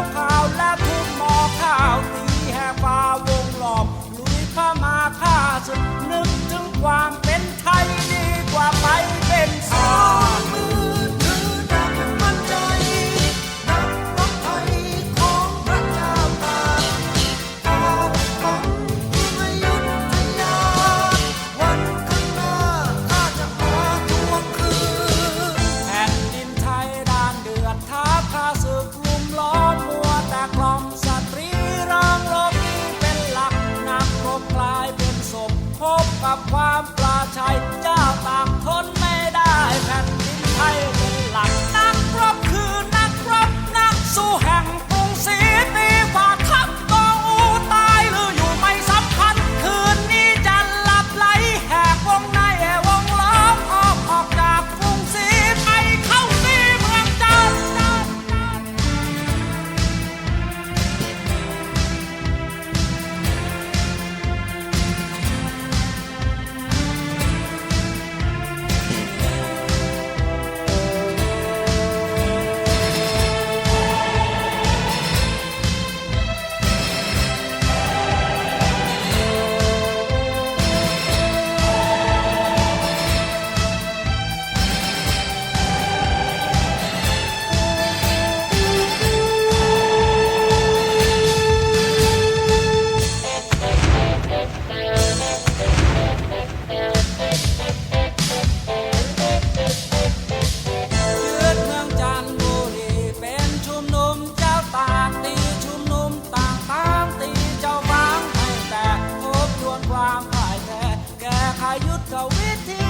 Oh, กับความปลาชัย Are you to with him?